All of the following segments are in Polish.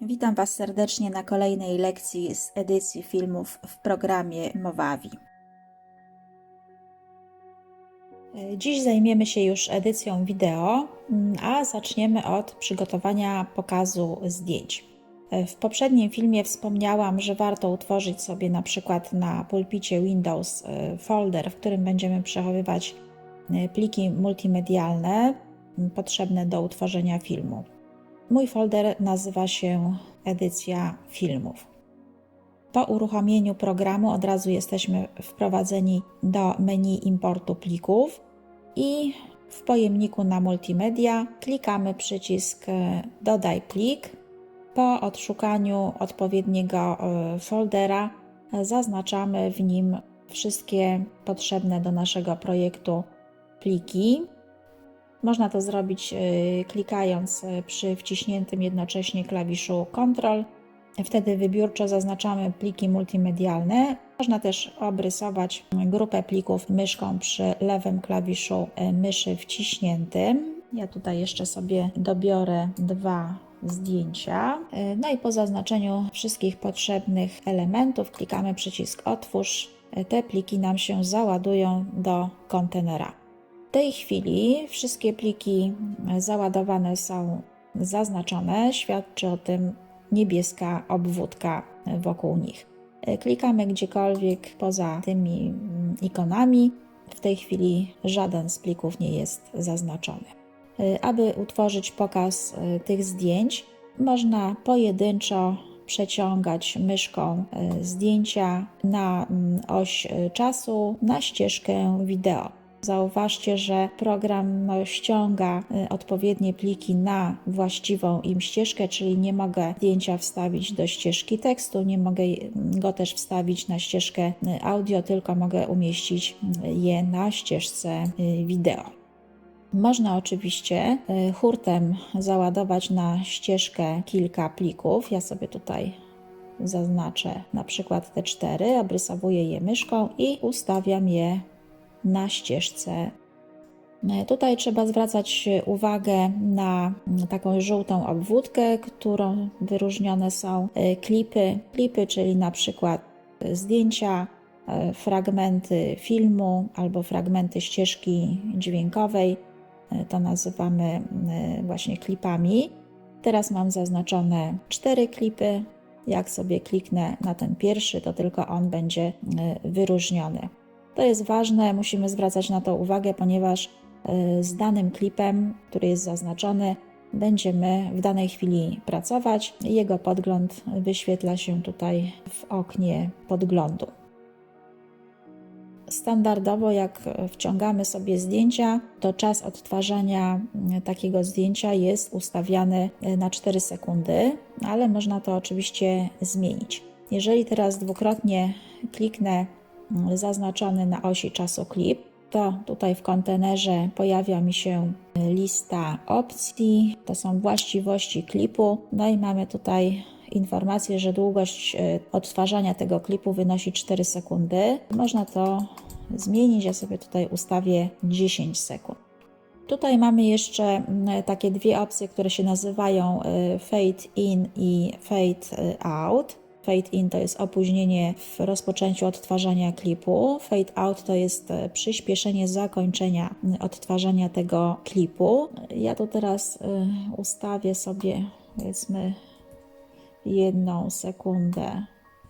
Witam Was serdecznie na kolejnej lekcji z edycji filmów w programie Mowawi. Dziś zajmiemy się już edycją wideo, a zaczniemy od przygotowania pokazu zdjęć. W poprzednim filmie wspomniałam, że warto utworzyć sobie na przykład na pulpicie Windows e, folder, w którym będziemy przechowywać e, pliki multimedialne potrzebne do utworzenia filmu. Mój folder nazywa się Edycja filmów. Po uruchomieniu programu od razu jesteśmy wprowadzeni do menu importu plików i w pojemniku na multimedia klikamy przycisk Dodaj plik. Po odszukaniu odpowiedniego e, foldera zaznaczamy w nim wszystkie potrzebne do naszego projektu pliki. Można to zrobić y, klikając y, przy wciśniętym jednocześnie klawiszu Ctrl. Wtedy wybiórczo zaznaczamy pliki multimedialne. Można też obrysować grupę plików myszką przy lewym klawiszu y, myszy wciśniętym. Ja tutaj jeszcze sobie dobiorę dwa zdjęcia. No i po zaznaczeniu wszystkich potrzebnych elementów klikamy przycisk Otwórz. Te pliki nam się załadują do kontenera. Tej chwili wszystkie pliki załadowane są zaznaczone, świadczy o tym niebieska obwódka wokół nich. Klikamy gdziekolwiek poza tymi ikonami. W tej chwili żaden z plików nie jest zaznaczony. Aby utworzyć pokaz tych zdjęć, można pojedynczo przeciągać myszką zdjęcia na oś czasu na ścieżkę wideo. Zauważcie, że program no, ściąga y, odpowiednie pliki na właściwą im ścieżkę, czyli nie mogę zdjęcia wstawić do ścieżki tekstu, nie mogę go też wstawić na ścieżkę y, audio, tylko mogę umieścić y, je na ścieżce wideo. Można oczywiście hurtem załadować na ścieżkę kilka plików. Ja sobie tutaj zaznaczę na przykład te cztery, obrysowuję je myszką i ustawiam je na ścieżce. E, tutaj trzeba zwracać uwagę na taką żółtą obwódkę, którą wyróżnione są e, klipy. Klipy, czyli na przykład zdjęcia, e, fragmenty filmu albo fragmenty ścieżki dźwiękowej. To nazywamy właśnie klipami. Teraz mam zaznaczone cztery klipy. Jak sobie kliknę na ten pierwszy, to tylko on będzie wyróżniony. To jest ważne, musimy zwracać na to uwagę, ponieważ e, z danym klipem, który jest zaznaczony, będziemy w danej chwili pracować. Jego podgląd wyświetla się tutaj w oknie podglądu. Standardowo, jak wciągamy sobie zdjęcia, to czas odtwarzania takiego zdjęcia jest ustawiany na 4 sekundy, ale można to oczywiście zmienić. Jeżeli teraz dwukrotnie kliknę zaznaczony na osi czasu klip, to tutaj w kontenerze pojawia mi się lista opcji, to są właściwości klipu, no i mamy tutaj informację, że długość e, odtwarzania tego klipu wynosi 4 sekundy. Można to zmienić, ja sobie tutaj ustawię 10 sekund. Tutaj mamy jeszcze takie dwie opcje, które się nazywają e, fade in i fade e, out. Fade in to jest opóźnienie w rozpoczęciu odtwarzania klipu. Fade out to jest e, przyspieszenie zakończenia odtwarzania tego klipu. Ja tu teraz e, ustawię sobie powiedzmy jedną sekundę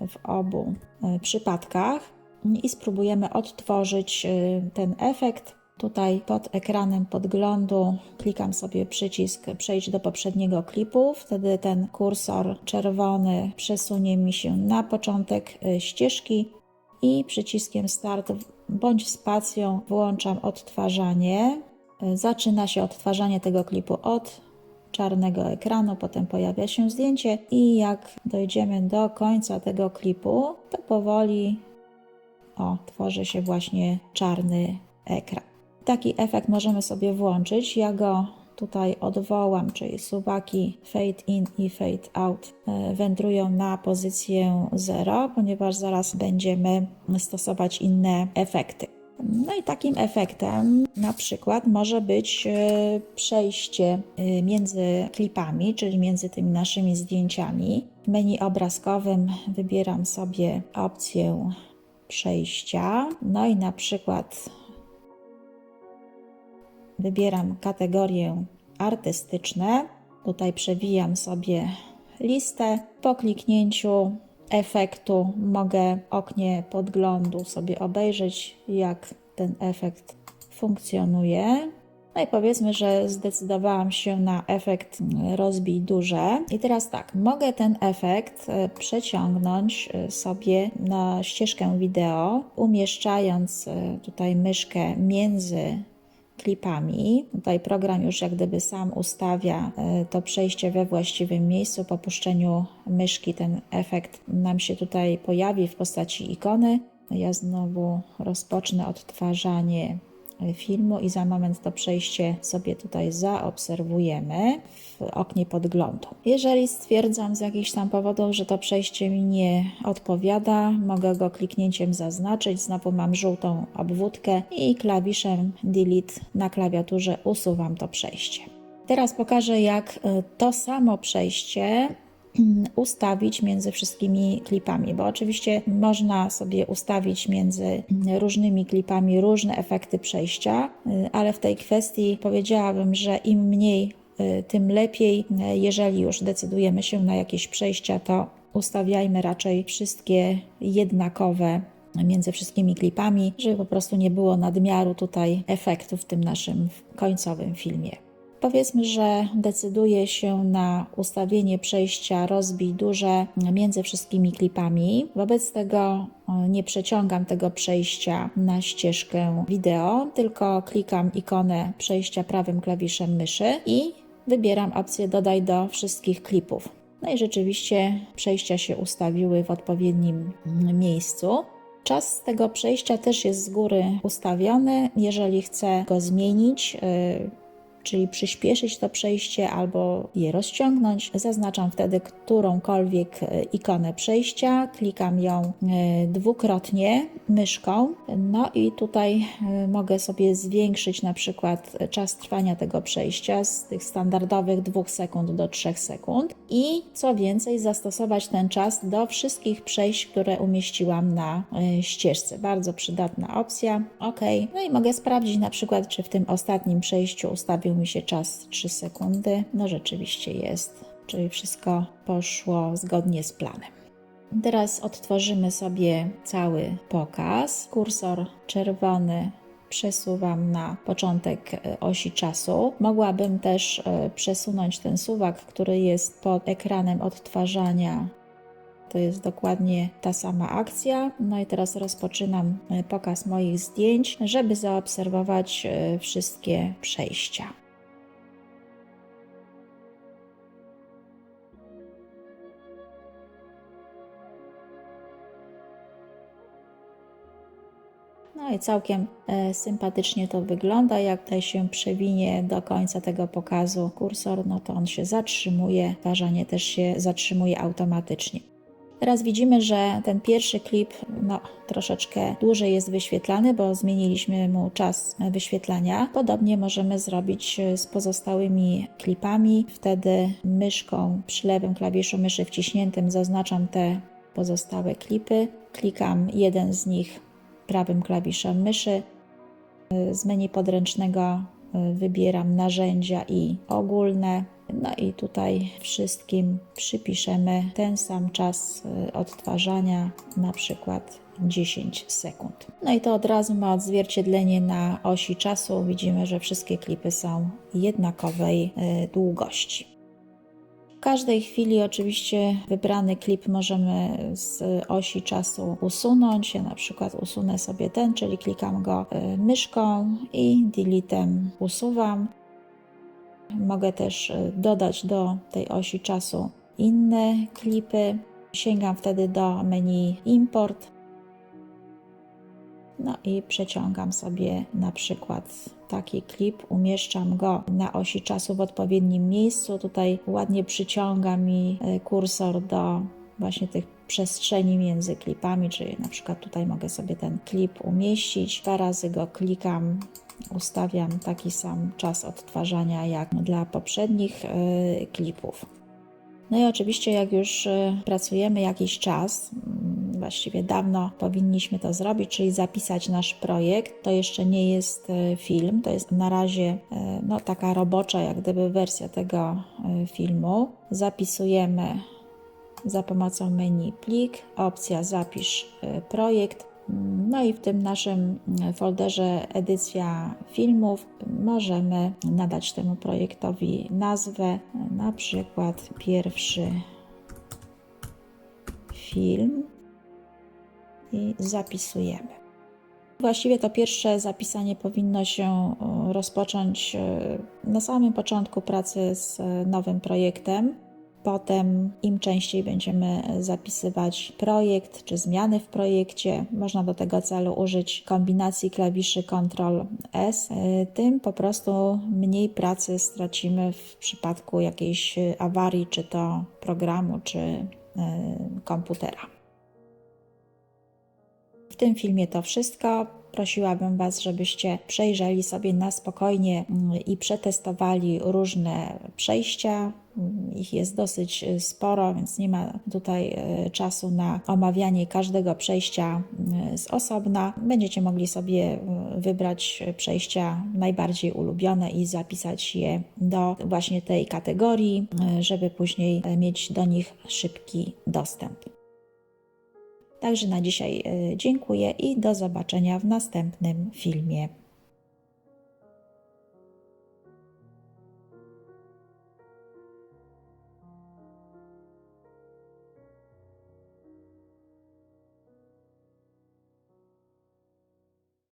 w obu e, przypadkach i spróbujemy odtworzyć ten efekt Tutaj pod ekranem podglądu klikam sobie przycisk Przejdź do poprzedniego klipu. Wtedy ten kursor czerwony przesunie mi się na początek y, ścieżki i przyciskiem Start bądź spacją włączam odtwarzanie. Y, zaczyna się odtwarzanie tego klipu od czarnego ekranu, potem pojawia się zdjęcie i jak dojdziemy do końca tego klipu, to powoli o, tworzy się właśnie czarny ekran. Taki efekt możemy sobie włączyć. Ja go tutaj odwołam, czyli suwaki fade in i fade out e, wędrują na pozycję 0, ponieważ zaraz będziemy stosować inne efekty. No i takim efektem na przykład może być e, przejście e, między klipami, czyli między tymi naszymi zdjęciami. W menu obrazkowym wybieram sobie opcję przejścia. No i na przykład wybieram kategorię artystyczne. Tutaj przewijam sobie listę. Po kliknięciu efektu mogę oknie podglądu sobie obejrzeć, jak ten efekt funkcjonuje. No i powiedzmy, że zdecydowałam się na efekt rozbij duże. I teraz tak, mogę ten efekt e, przeciągnąć e, sobie na ścieżkę wideo, umieszczając e, tutaj myszkę między klipami. Tutaj program już jak gdyby sam ustawia to przejście we właściwym miejscu. Po puszczeniu myszki ten efekt nam się tutaj pojawi w postaci ikony. Ja znowu rozpocznę odtwarzanie filmu i za moment to przejście sobie tutaj zaobserwujemy w oknie podglądu. Jeżeli stwierdzam z jakichś tam powodów, że to przejście mi nie odpowiada, mogę go kliknięciem zaznaczyć. Znowu mam żółtą obwódkę i klawiszem Delete na klawiaturze usuwam to przejście. Teraz pokażę, jak to samo przejście ustawić między wszystkimi klipami, bo oczywiście można sobie ustawić między różnymi klipami różne efekty przejścia, ale w tej kwestii powiedziałabym, że im mniej, tym lepiej. Jeżeli już decydujemy się na jakieś przejścia, to ustawiajmy raczej wszystkie jednakowe między wszystkimi klipami, żeby po prostu nie było nadmiaru tutaj efektów w tym naszym końcowym filmie. Powiedzmy, że decyduję się na ustawienie przejścia rozbij duże między wszystkimi klipami. Wobec tego e, nie przeciągam tego przejścia na ścieżkę wideo, tylko klikam ikonę przejścia prawym klawiszem myszy i wybieram opcję dodaj do wszystkich klipów. No i rzeczywiście przejścia się ustawiły w odpowiednim miejscu. Czas tego przejścia też jest z góry ustawiony. Jeżeli chcę go zmienić, yy, czyli przyspieszyć to przejście albo je rozciągnąć. Zaznaczam wtedy którąkolwiek e, ikonę przejścia, klikam ją e, dwukrotnie myszką, no i tutaj e, mogę sobie zwiększyć na przykład czas trwania tego przejścia z tych standardowych 2 sekund do 3 sekund i co więcej zastosować ten czas do wszystkich przejść, które umieściłam na ścieżce. Bardzo przydatna opcja. OK. No i mogę sprawdzić na przykład, czy w tym ostatnim przejściu ustawił mi się czas 3 sekundy. No rzeczywiście jest, czyli wszystko poszło zgodnie z planem. Teraz odtworzymy sobie cały pokaz. Kursor czerwony przesuwam na początek e, osi czasu. Mogłabym też e, przesunąć ten suwak, który jest pod ekranem odtwarzania. To jest dokładnie ta sama akcja. No i teraz rozpoczynam e, pokaz moich zdjęć, żeby zaobserwować wszystkie przejścia. No i całkiem e, sympatycznie to wygląda. Jak tutaj się przewinie do końca tego pokazu kursor, no to on się zatrzymuje, ważanie też się zatrzymuje automatycznie. Teraz widzimy, że ten pierwszy klip no, troszeczkę dłużej jest wyświetlany, bo zmieniliśmy mu czas wyświetlania. Podobnie możemy zrobić z pozostałymi klipami. Wtedy myszką przy lewym klawiszu myszy wciśniętym zaznaczam te pozostałe klipy. Klikam jeden z nich prawym klawiszem myszy. Z menu podręcznego y, wybieram narzędzia i ogólne. No i tutaj wszystkim przypiszemy ten sam czas y, odtwarzania, na przykład 10 sekund. No i to od razu ma odzwierciedlenie na osi czasu. Widzimy, że wszystkie klipy są jednakowej y, długości każdej chwili oczywiście wybrany klip możemy z osi czasu usunąć. Ja na przykład usunę sobie ten, czyli klikam go y, myszką i deletem usuwam. Mogę też y, dodać do tej osi czasu inne klipy. Sięgam wtedy do menu import no i przeciągam sobie na przykład taki klip, umieszczam go na osi czasu w odpowiednim miejscu. Tutaj ładnie przyciąga mi e, kursor do właśnie tych przestrzeni między klipami, czyli na przykład tutaj mogę sobie ten klip umieścić. Dwa razy go klikam, ustawiam taki sam czas odtwarzania jak dla poprzednich y, klipów. No i oczywiście, jak już y, pracujemy jakiś czas, właściwie dawno powinniśmy to zrobić, czyli zapisać nasz projekt. To jeszcze nie jest y, film, to jest na razie y, no, taka robocza, jak gdyby wersja tego y, filmu. Zapisujemy za pomocą menu plik, opcja zapisz projekt. No i w tym naszym folderze edycja filmów możemy nadać temu projektowi nazwę, na przykład pierwszy film i zapisujemy. Właściwie to pierwsze zapisanie powinno się y, rozpocząć y, na samym początku pracy z y, nowym projektem. Potem, im częściej będziemy zapisywać projekt czy zmiany w projekcie, można do tego celu użyć kombinacji klawiszy Ctrl S, y, tym po prostu mniej pracy stracimy w przypadku jakiejś awarii, czy to programu, czy komputera. W tym filmie to wszystko. Prosiłabym Was, żebyście przejrzeli sobie na spokojnie mm, i przetestowali różne przejścia. Ich jest dosyć y, sporo, więc nie ma tutaj y, czasu na omawianie każdego przejścia y, z osobna. Będziecie mogli sobie wybrać przejścia najbardziej ulubione i zapisać je do właśnie tej kategorii, żeby później mieć do nich szybki dostęp. Także na dzisiaj y, dziękuję i do zobaczenia w następnym filmie.